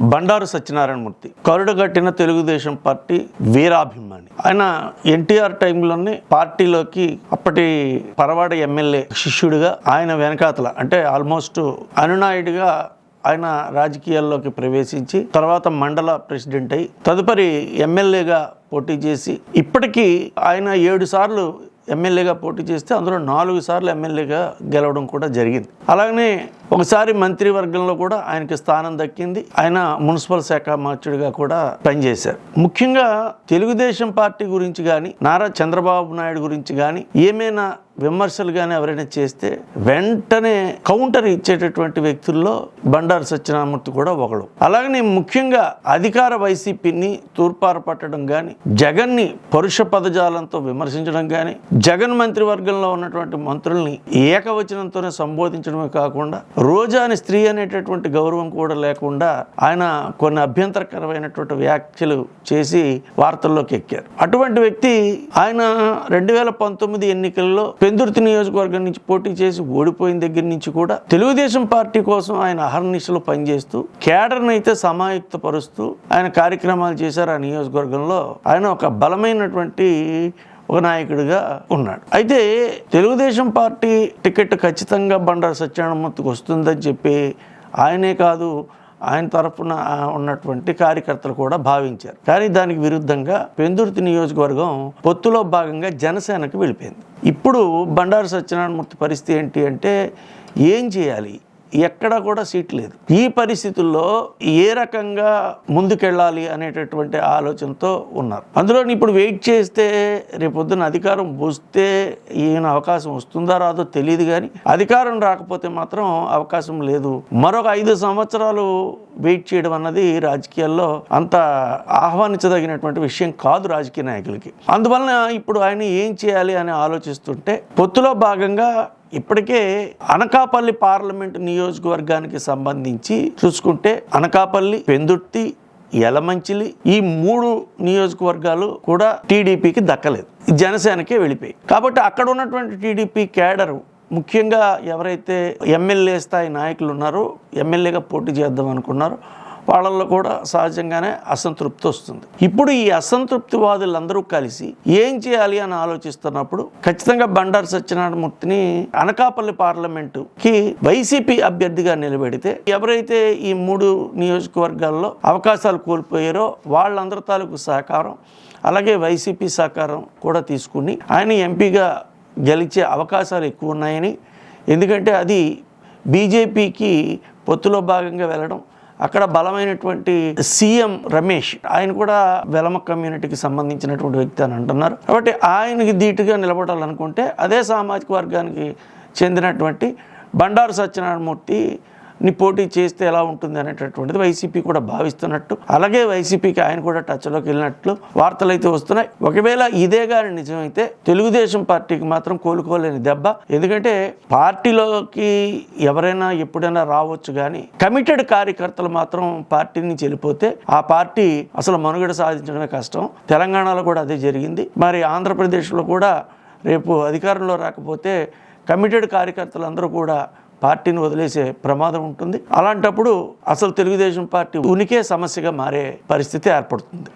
బండారు సత్యనారాయణమూర్తి కరుడగట్టిన తెలుగుదేశం పార్టీ వీరాభిమాని. ఆయన ఎన్టీఆర్ టైంలోనే పార్టీలోకి అప్పటి పరవాడ ఎమ్మెల్యే శిష్యుడిగా ఆయన వెనకాతల అంటే ఆల్మోస్ట్ అనునాయుడిగా ఆయన రాజకీయాల్లోకి ప్రవేశించి తర్వాత మండల ప్రెసిడెంట్ అయి తదుపరి ఎమ్మెల్యేగా పోటీ చేసి ఇప్పటికీ ఆయన ఏడు సార్లు ఎమ్మెల్యేగా పోటీ చేస్తే అందులో నాలుగు సార్లు ఎమ్మెల్యేగా గెలవడం కూడా జరిగింది. అలాగనే ఒకసారి మంత్రివర్గంలో కూడా ఆయనకి స్థానం దక్కింది. ఆయన మున్సిపల్ శాఖ మార్చుడిగా కూడా పనిచేశారు. ముఖ్యంగా తెలుగుదేశం పార్టీ గురించి కానీ నారా చంద్రబాబు నాయుడు గురించి కానీ ఏమైనా విమర్శలు కానీ ఎవరైనా చేస్తే వెంటనే కౌంటర్ ఇచ్చేటటువంటి వ్యక్తుల్లో బండారు సత్యనామూర్తి కూడా ఒకడు. అలాగనే ముఖ్యంగా అధికార వైసీపీని తూర్పార పట్టడం కానీ జగన్ని పరుష పదజాలంతో విమర్శించడం కానీ జగన్ మంత్రివర్గంలో ఉన్నటువంటి మంత్రుల్ని ఏకవచనంతోనే సంబోధించడమే కాకుండా రోజాని స్త్రీ అనేటటువంటి గౌరవం కూడా లేకుండా ఆయన కొన్ని అభ్యంతరకరమైనటువంటి వ్యాఖ్యలు చేసి వార్తల్లోకి ఎక్కారు. అటువంటి వ్యక్తి ఆయన రెండు వేల పంతొమ్మిది ఎన్నికల్లో పెందుర్తి నియోజకవర్గం నుంచి పోటీ చేసి ఓడిపోయిన దగ్గర నుంచి కూడా తెలుగుదేశం పార్టీ కోసం ఆయన అహర్నిశలు పనిచేస్తూ కేడర్ని అయితే సమాయుక్తపరుస్తూ ఆయన కార్యక్రమాలు చేశారు. ఆ నియోజకవర్గంలో ఆయన ఒక బలమైనటువంటి ఒక నాయకుడిగా ఉన్నాడు. అయితే తెలుగుదేశం పార్టీ టికెట్ ఖచ్చితంగా బండారు సత్యనారాయణమూర్తికి వస్తుందని చెప్పి ఆయనే కాదు ఆయన తరఫున ఉన్నటువంటి కార్యకర్తలు కూడా భావించారు. కానీ దానికి విరుద్ధంగా పెందుర్తి నియోజకవర్గం పొత్తులో భాగంగా జనసేనకు వెళ్ళిపోయింది. ఇప్పుడు బండారు సత్యనారాయణమూర్తి పరిస్థితి ఏంటి అంటే ఏం చేయాలి? ఎక్కడా కూడా సీట్ లేదు. ఈ పరిస్థితుల్లో ఏ రకంగా ముందుకెళ్ళాలి అనేటటువంటి ఆలోచనతో ఉన్నారు. అందులో ఇప్పుడు వెయిట్ చేస్తే రేపొద్దున అధికారం వస్తే ఈయన అవకాశం వస్తుందా రాదో తెలియదు కానీ అధికారం రాకపోతే మాత్రం అవకాశం లేదు. మరొక ఐదు సంవత్సరాలు వెయిట్ చేయడం అన్నది రాజకీయాల్లో అంత ఆహ్వానించదగినటువంటి విషయం కాదు రాజకీయ నాయకులకి. అందువలన ఇప్పుడు ఆయన ఏం చేయాలి అని ఆలోచిస్తుంటే పొత్తులో భాగంగా ఇప్పటికే అనకాపల్లి పార్లమెంటు నియోజకవర్గానికి సంబంధించి చూసుకుంటే అనకాపల్లి పెందుర్తి యలమంచిలి ఈ మూడు నియోజకవర్గాలు కూడా టీడీపీకి దక్కలేదు. జనసేనకే వెళ్ళిపోయి. కాబట్టి అక్కడ ఉన్నటువంటి టీడీపీ కేడరు ముఖ్యంగా ఎవరైతే ఎమ్మెల్యే స్థాయి నాయకులు ఉన్నారో ఎమ్మెల్యేగా పోటీ చేద్దాం అనుకున్నారో వాళ్ళల్లో కూడా సహజంగానే అసంతృప్తి వస్తుంది. ఇప్పుడు ఈ అసంతృప్తివాదులందరూ కలిసి ఏం చేయాలి అని ఆలోచిస్తున్నప్పుడు ఖచ్చితంగా బండారు సత్యనారాయణమూర్తిని అనకాపల్లి పార్లమెంటుకి వైసీపీ అభ్యర్థిగా నిలబెడితే ఎవరైతే ఈ మూడు నియోజకవర్గాల్లో అవకాశాలు కోల్పోయారో వాళ్ళందరి తాలూకు సహకారం అలాగే వైసీపీ సహకారం కూడా తీసుకుని ఆయన ఎంపీగా గెలిచే అవకాశాలు ఎక్కువ ఉన్నాయని. ఎందుకంటే అది బీజేపీకి పొత్తులో భాగంగా వెళ్ళడం అక్కడ బలమైనటువంటి సీఎం రమేష్ ఆయన కూడా వెలమ కమ్యూనిటీకి సంబంధించినటువంటి వ్యక్తి అని అంటున్నారు. కాబట్టి ఆయనకి ధీటుగా నిలబడాలనుకుంటే అదే సామాజిక వర్గానికి చెందినటువంటి బండారు సత్యనారాయణమూర్తి ని పోటీ చేస్తే ఎలా ఉంటుంది అనేటటువంటిది వైసీపీ కూడా భావిస్తున్నట్టు. అలాగే వైసీపీకి ఆయన కూడా టచ్లోకి వెళ్ళినట్లు వార్తలు అయితే వస్తున్నాయి. ఒకవేళ ఇదే కానీ నిజమైతే తెలుగుదేశం పార్టీకి మాత్రం కోలుకోలేని దెబ్బ. ఎందుకంటే పార్టీలోకి ఎవరైనా ఎప్పుడైనా రావచ్చు కానీ కమిటెడ్ కార్యకర్తలు మాత్రం పార్టీ నుంచి వెళ్ళిపోతే ఆ పార్టీ అసలు మనుగడ సాధించడమే కష్టం. తెలంగాణలో కూడా అదే జరిగింది. మరి ఆంధ్రప్రదేశ్లో కూడా రేపు అధికారంలో రాకపోతే కమిటెడ్ కార్యకర్తలందరూ కూడా పార్టీని వదిలేసే ప్రమాదం ఉంటుంది. అలాంటప్పుడు అసలు తెలుగుదేశం పార్టీ ఉనికే సమస్యగా మారే పరిస్థితి ఏర్పడుతుంది.